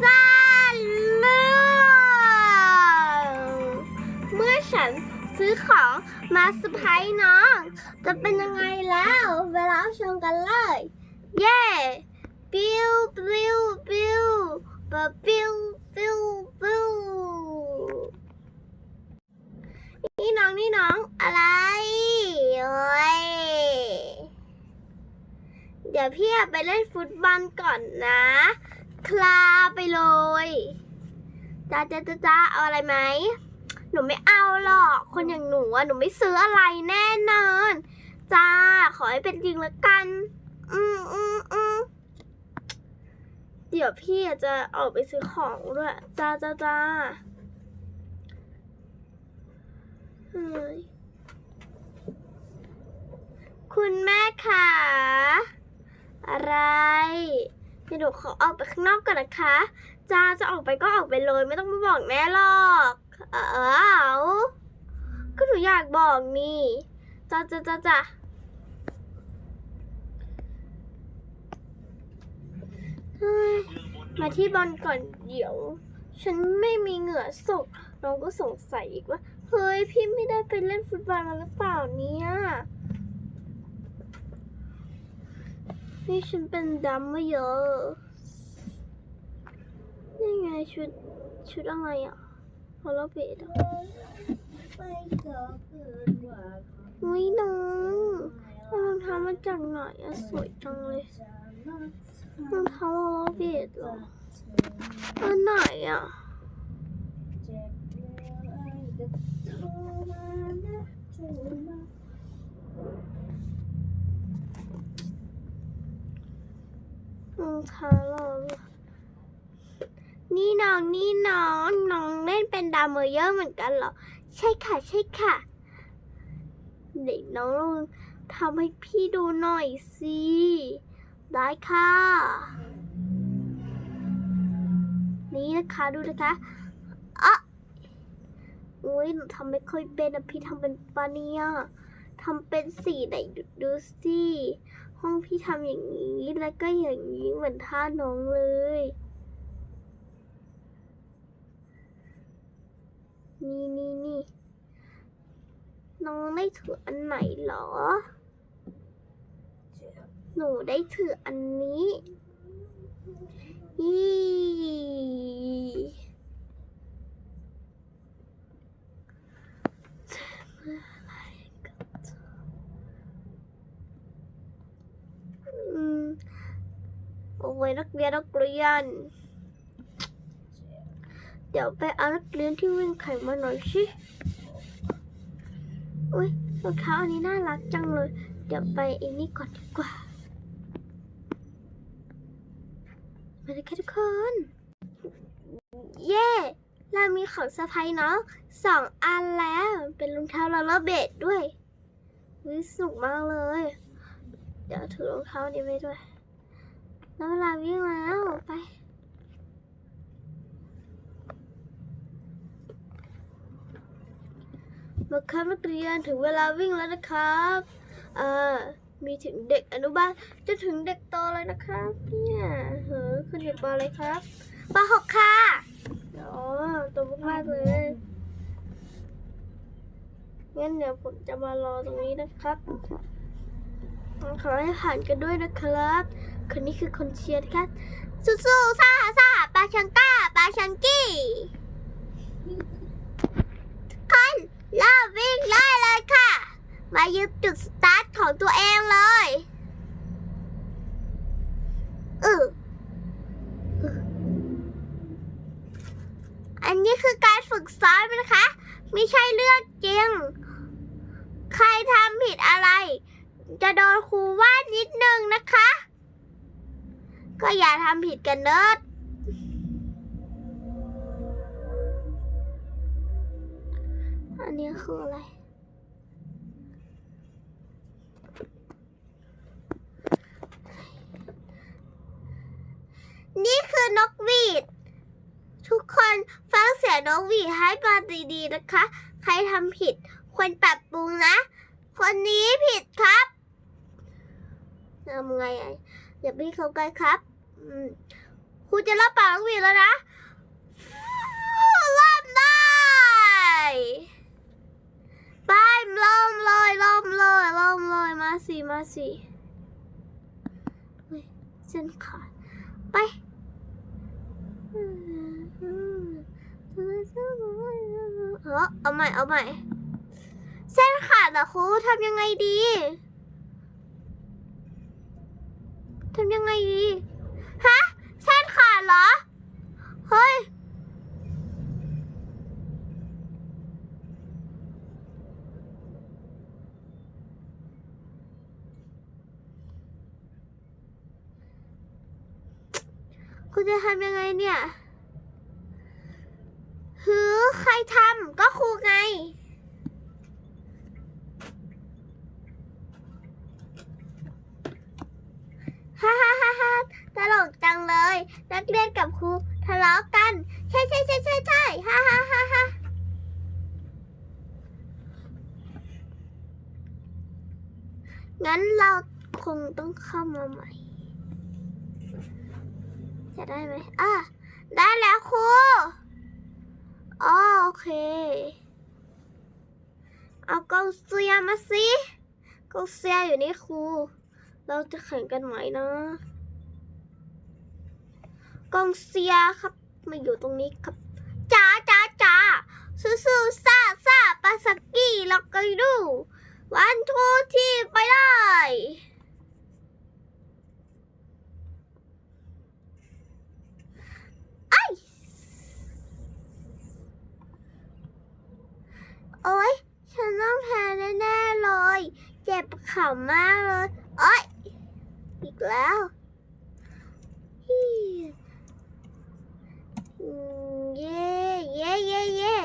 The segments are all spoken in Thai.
ซาเลืองเมื่อฉันซื้อของมาเซอร์ไพรส์น้อง จะเป็นยังไงแล้ว เวลาชมกันเลย เย้ปิ้วปิ้วปิ้วปะปิ้วปิ้วปิ้วนี่น้องนี่น้องอะไรโอ้ยเดี๋ยวพี่อะไปเล่นฟุตบอลก่อนนะ คลาไปเลยจ้าจ้าจ้าจ้าเอาอะไรไหม หนูไม่เอาหรอก คนอย่างหนูอะหนูไม่ซื้ออะไรแน่นอน จ้า ขอให้เป็นจริงละกัน อืมอืมอืมเดี๋ยวพี่จะออกไปซื้อของด้วยจ้าจ้าจ้าคุณแม่ค่ะอะไร เดี๋ยวหนูขอออกไปข้างนอกก่อนนะคะจ้าจะออกไปก็ออกไปเลยไม่ต้องมาบอกแม่หรอกเออเอาก็หนูอยากบอกนี่จ้าจ้าจ้าจ้ามาที่บอลก่อนเดี๋ยว ฉันไม่มีเหงื่อสกน้องก็สงสัยอีกว่า เฮ้ยพี่ไม่ได้ไปเล่นฟุตบอลมาหรือเปล่าเนี่ย นี่ฉันเป็นดำมาเยอะ นี่ไงชุดชุดอะไรอะฮอลโลเบดอะอุ้ยน้องรองเท้ามาจากไหนอะสวยจังเลยรองเท้าฮอลโลเบดเหรออันไหนอะเจ็บเลยก็โทรองนี่น้องนี่น้องน้องเล่นเป็นดามเมเยอร์เหมือนกันเหรอ ใช่ค่ะ ใช่ค่ะ เด็กน้องลองทำให้พี่ดูหน่อยสิได้ค่ะ นี่นะคะดูนะคะอะอุ้ยทำไม่ค่อยเป็นอะพี่ทำเป็นปะเนี่ยทำเป็นสีไหนดูดูสิ ห้องพี่ทำอย่างนี้แล้วก็อย่างนี้เหมือนท่าน้องเลย นี่นี่นี่น้องได้ถืออันไหนเหรอ หนูได้ถืออันนี้อีอืม โอ้ยนักเรียนนักเรียน เดี๋ยวไปเอานักเรียนที่วิ่งแข่งมาหน่อยสิอุ้ยรองเท้าอันนี้น่ารักจังเลย เดี๋ยวไปอันนี้ก่อนดีกว่ามาเลยค่ะทุกคน เย้เรามีของสะพายเนาะสองอันแล้ว เป็นรองเท้าลอลเลอร์เบดด้วยวิสุกมากเลย เดี๋ยวถือรองเท้านี้ไปด้วย แล้วเวลาวิ่งแล้วไปมาครับนักเรียนถึงเวลาวิ่งแล้วนะครับเอ่อมีถึงเด็กอนุบาลจนถึงเด็กโตเลยนะครับ เนี่ยเฮ้อขึ้นเด็กปอะไรครับปหกค่ะอ๋อตัวมากๆเลยงั้นเดี๋ยวผมจะมารอตรงนี้นะครับ ขอให้ผ่านกันด้วยนะครับ คนนี้คือคนเชียร์นะครับสู้ๆซ่าซ่าปาชังก้าปาชังกี้ทุกคนเริ่มวิ่งได้เลยค่ะ มายึดจุดสตาร์ทของตัวเองเลยเออเอออันนี้คือการฝึกซ้อมนะคะ ไม่ใช่เรื่องจริง ใครทำผิดอะไร จะโดนครูว่านิดนึงนะคะ ก็อย่าทำผิดกันเนิดอันนี้คืออะไร นี่คือนกหวีด ทุกคนฟังเสียงนกหวีดให้มาดีๆนะคะ ใครทำผิดควรปรับปรุงนะ คนนี้ผิดครับทำไง อย่าพี่เขาใกล้ครับครูจะรับปากน้องหวีแล้วนะเริ่มได้ไปเริ่มเลยเริ่มเลยเริ่มเลยมาสิมาสิเฮ้ยเส้นขาดไปเออเอาใหม่เอาใหม่ เส้นขาดเหรอครูทำยังไงดี ทำยังไงดีฮะเส้นขาดเหรอ เฮ้ย คุณจะทำยังไงเนี่ย หือ ใครทำก็ครูไง ฮ่าฮ่าฮ่าฮ่าตลกจัง เลย นักเรียนกับครูทะเลาะกัน ใช่ใช่ใช่ใช่ใช่ฮ่าฮ่าฮ่าฮ่างั้นเราคงต้องเข้ามาใหม่ จะได้ไหมอะได้แล้วครูโอเค เอากองเสียมาสิกองเสียอยู่นี่ครู เราจะแข่งกันไหมนะ กองเสียครับมาอยู่ตรงนี้ครับจ้าจ้าจ้าสู้สู้ซาซาปาสกี้ล็อกกันดู วันทูที่ไปได้ไอ้โอ๊ย ฉันต้องแพ้แน่ๆเลย เจ็บเข่ามากเลย โอ๊ย อีกแล้วฮี่อืม เย่เย่เย่เย่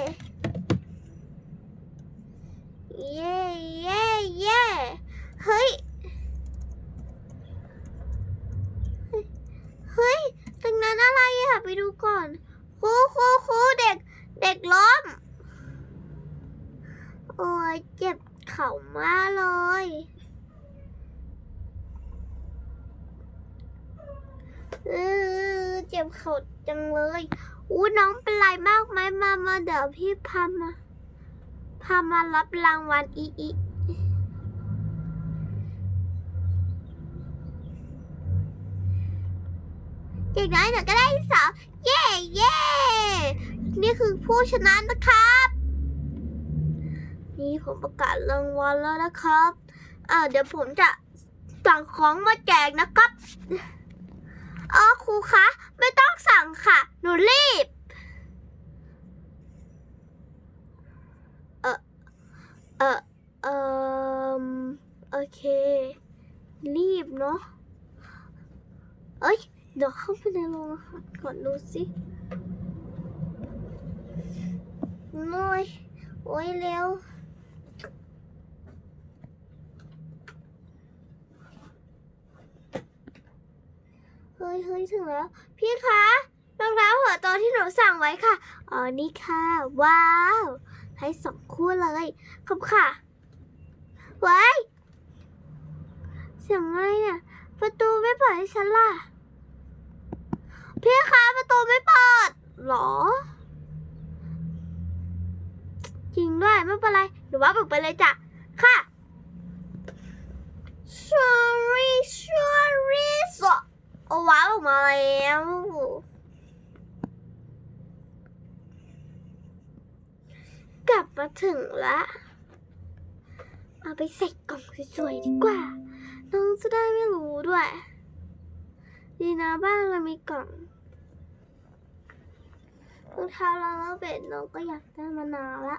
เย่เย่เย่เฮ้ยเฮ้ย เฮ้ยตรงนั้นอะไรอะไปดูก่อนครูครูครูเด็ก เด็กล้ม โอ้ยเจ็บเข่ามากเลยเออเจ็บเข่าจังเลย อู้น้องเป็นไรมากไหมมามาเดี๋ยวพี่พามาพามารับรางวัลอีอีอย่างน้อยหนูก็ได้สองเย่เย่นี่คือผู้ชนะนะครับ นี่ผมประกาศรางวัลแล้วนะครับอ่าเดี๋ยวผมจะสั่งของมาแจกนะครับอ๋อครูคะ ไม่ต้องสั่งค่ะ หนูรีบ เออเออเออโอเค รีบเนาะเอ้ย เข้าไปในโรงอาหารก่อนดูสิโอ้ยโอ้ยเร็วเฮ้ยเฮ้ยถึงแล้ว พี่คะรองเท้าหัวโตที่หนูสั่งไว้ค่ะ อ๋อ นี่ค่ะ ว้าว ให้สองคู่เลยขอบค่ะ ไว้ายเสียงอะไรเนี่ย ประตูไม่เปิดให้ฉันล่ะ พี่คะประตูไม่เปิดหรอ จริงด้วยไม่เป็นไรหนูว่าเปิดไปเลยจ้ะค่ะ sorry sorry so โอว้าวออกมาแล้วกลับมาถึงละเอาไปใส่กล่องสวยๆดีกว่า น้องจะได้ไม่รู้ด้วย ดีนะบ้านเรามีกล่อง รองเท้าเราแล้วเบ็ดน้องก็อยากได้มานานละ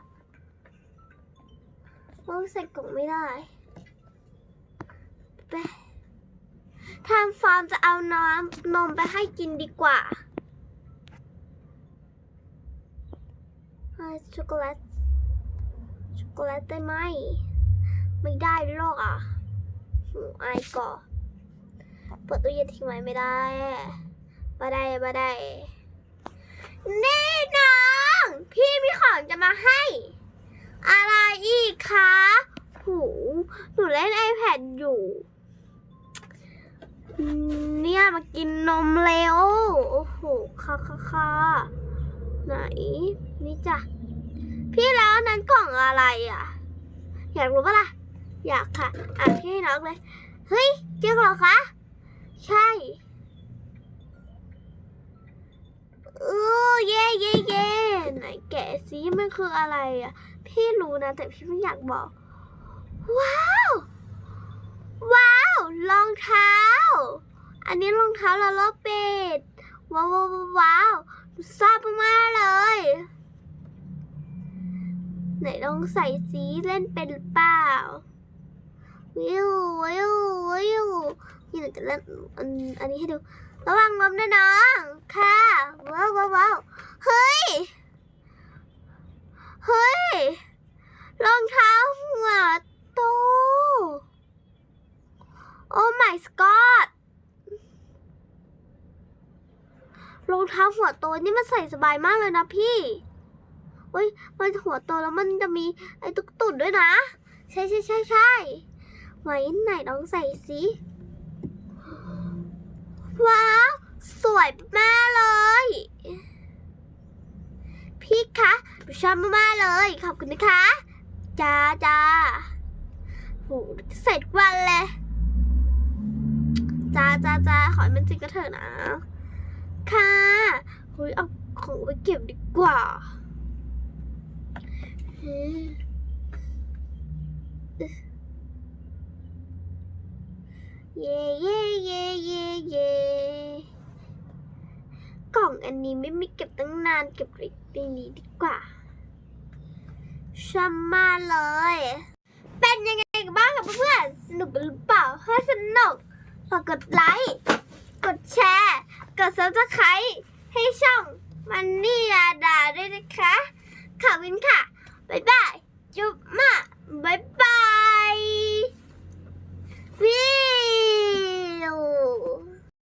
น้องใส่กล่องไม่ได้ไปทางฟาร์มจะเอาน้ำนมไปให้กินดีกว่าให้ช็อกโกแลต ช็อกโกแลตได้ไหม ไม่ได้หรอกอะหูอายก่อเปิดตู้เย็นทิ้งไว้ไม่ได้มาได้มาได้ นี่น้อง พี่มีของจะมาให้ อะไรอีกคะหูหนูเล่น iPad อยู่ เนี่ยมากินนมเร็ว โอ้โหค่ะค่ะค่ะไหน นี่จ้ะ พี่แล้วนนั้นกล่องอะไรอะ อยากรู้ปะล่ะ อยากค่ะ อ่านพี่ให้น้องเลย เฮ้ย จริงเหรอคะ ใช่ เออเย่เย่เย่ไหนแกะซิมันคืออะไรอะ พี่รู้นะ แต่พี่ไม่อยากบอก ว้าว ว้าวรองเท้า อันนี้รองเท้าลาลอเป็ด ว้าวว้าวว้าวว้าวชอบมากเลย ไหนลองใส่สีเล่นเป็นเปล่า วิววิววิวี่หนูจะเล่นอันอันนี้ให้ดู ระวังลมนะน้อง ค่ะว้าวว้าวว้าวเฮ้ย เฮ้ย รองเท้าหัวโต โอ้ my god รองเท้าหัวโตนี่มันใส่สบายมากเลยนะพี่เฮ้ย มันหัวโตแล้วมันจะมีไอ้ตุ๊กตุ่นด้วยนะ ใช่ใช่ใช่ใช่ไว้ไหนลองใส่สิ ว้าว สวยมากเลย พี่คะหนูชอบมากๆเลย ขอบคุณนะคะจ้าจ้าโหใส่ทุกวันเลยจ้าจ้าจ้าขอให้มันจริงก็เถอะนะ ค่ะเฮ้ยเอาของไปเก็บดีกว่าเฮ้ เย่เย่เย่เย่เย่กล่องอันนี้ไม่มีเก็บตั้งนานเก็บไว้ในนี้ดีกว่าชัมมาเลย เป็นยังไงกันบ้างกับเพื่อนสนุกหรือเปล่าถ้าสนุกฝากกดไลค์ กดแชร์ กดซับสไครต์ให้ช่องมันนี่ยาดาด้วยนะคะ ขอบคุณค่ะ บ๊ายบาย จุ๊บมาบ๊ายบายวี Hello.